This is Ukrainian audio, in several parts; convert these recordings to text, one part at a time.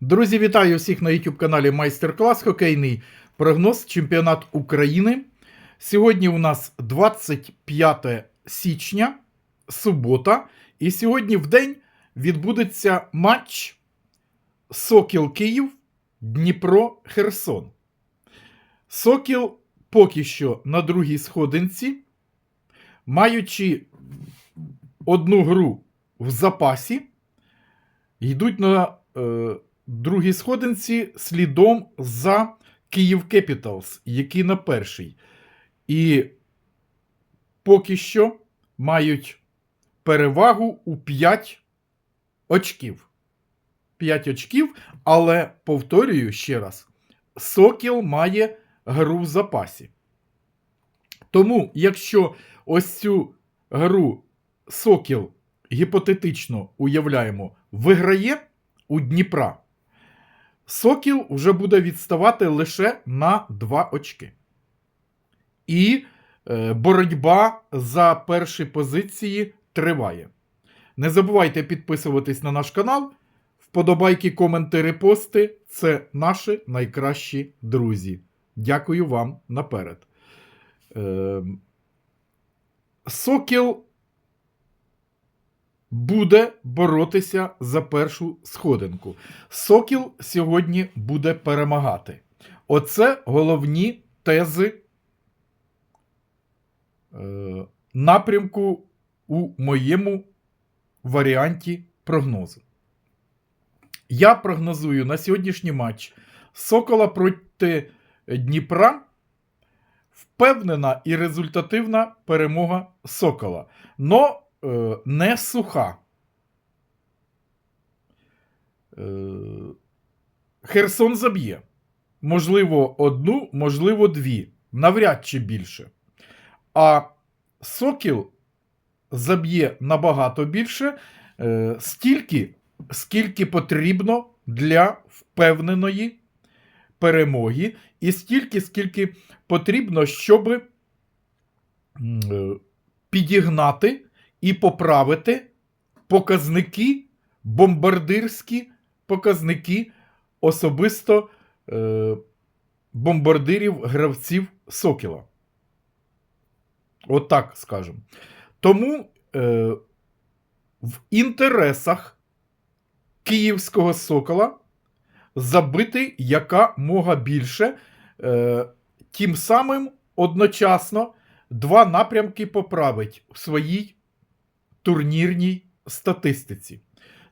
Друзі, вітаю всіх на YouTube каналі Майстер-клас Хокейний прогноз Чемпіонат України. Сьогодні у нас 25 січня, субота. І сьогодні в день відбудеться матч Сокіл Київ Дніпро Херсон. Сокіл поки що на другій сходинці, маючи одну гру в запасі, йдуть на е, другій сходинці слідом за Київ Кепіталс, який на першій. І поки що мають перевагу у 5 очків. 5 очків, але повторюю ще раз: Сокіл має гру в запасі. Тому, якщо ось цю гру Сокіл гіпотетично уявляємо, виграє у Дніпра, Сокіл вже буде відставати лише на 2 очки. І е, боротьба за перші позиції триває. Не забувайте підписуватись на наш канал. Вподобайки, коменти, репости це наші найкращі друзі. Дякую вам наперед. Е, Сокіл буде боротися за першу сходинку. Сокіл сьогодні буде перемагати. Оце головні тези е, напрямку у моєму варіанті прогнозу. Я прогнозую на сьогоднішній матч Сокола проти Дніпра. Впевнена і результативна перемога Сокола. Но не суха. Е, Херсон заб'є. Можливо, одну, можливо, дві. Навряд чи більше. А Сокіл заб'є набагато більше, е, стільки, скільки потрібно для впевненої перемоги, і стільки, скільки потрібно, щоб е, підігнати і поправити показники, бомбардирські показники особисто е, бомбардирів гравців Сокіла. От скажемо. Тому е, в інтересах київського Сокола забити яка мога більше, е, тим самим одночасно два напрямки поправить в своїй турнірній статистиці.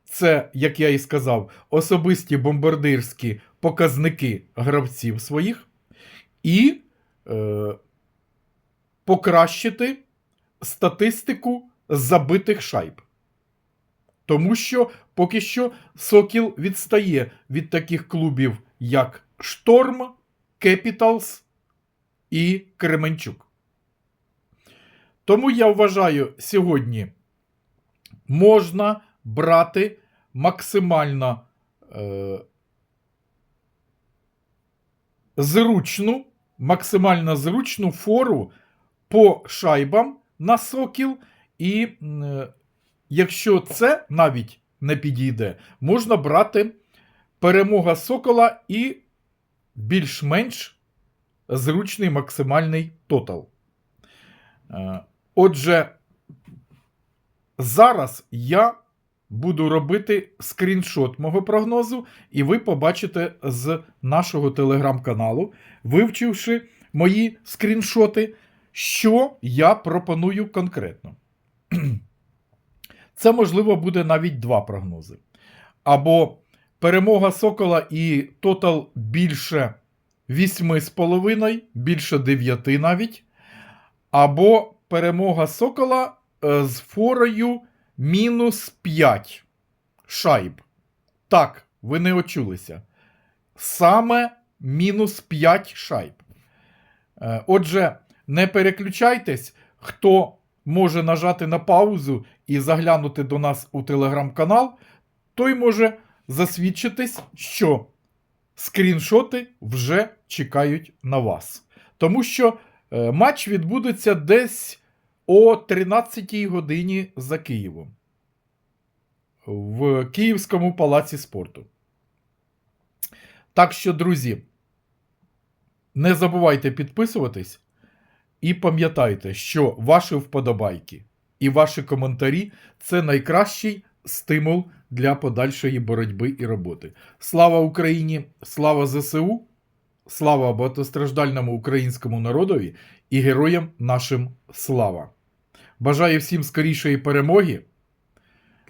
Це, як я і сказав, особисті бомбардирські показники гравців своїх і е, покращити статистику забитих шайб. Тому що поки що Сокіл відстає від таких клубів, як Шторм, Кепіталс і Кременчук. Тому я вважаю, сьогодні можна брати максимально е, зручну, максимально зручну фору по шайбам на Сокіл. І е, якщо це навіть не підійде, можна брати перемога Сокола і більш-менш зручний максимальний тотал. Е, Отже, зараз я буду робити скріншот мого прогнозу, і ви побачите з нашого телеграм-каналу, вивчивши мої скріншоти, що я пропоную конкретно. Це, можливо, буде навіть два прогнози. Або перемога Сокола і тотал більше 8,5, більше 9 навіть. Або перемога Сокола з форою мінус 5 шайб. Так, ви не очулися. Саме мінус 5 шайб. Е, Отже, не переключайтесь, хто може нажати на паузу і заглянути до нас у телеграм-канал, той може засвідчитись, що скріншоти вже чекають на вас. Тому що е, матч відбудеться десь о 13 годині за Києвом в Київському палаці спорту. Так що, друзі, не забувайте підписуватись і пам'ятайте, що ваші вподобайки і ваші коментарі це найкращий стимул для подальшої боротьби і роботи. Слава Україні! Слава ЗСУ! Слава багатостраждальному українському народові і героям нашим слава! Бажаю всім скорішої перемоги,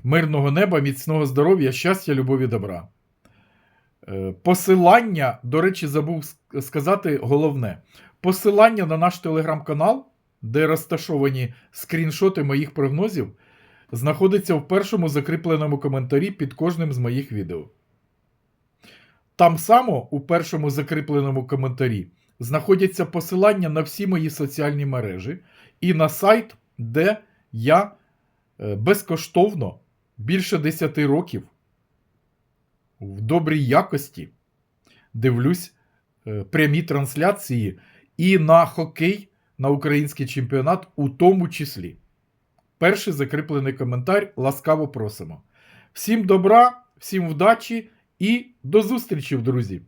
мирного неба, міцного здоров'я, щастя, любові, добра. Е, Посилання, до речі, забув сказати головне: посилання на наш телеграм-канал, де розташовані скріншоти моїх прогнозів, знаходиться в першому закріпленому коментарі під кожним з моїх відео. Там само у першому закріпленому коментарі знаходяться посилання на всі мої соціальні мережі і на сайт, де я е, безкоштовно більше 10 років в добрій якості дивлюсь е, прямі трансляції і на хокей, на український чемпіонат, у тому числі. Перший закріплений коментар ласкаво просимо. Всім добра, всім вдачі і до зустрічі, друзі!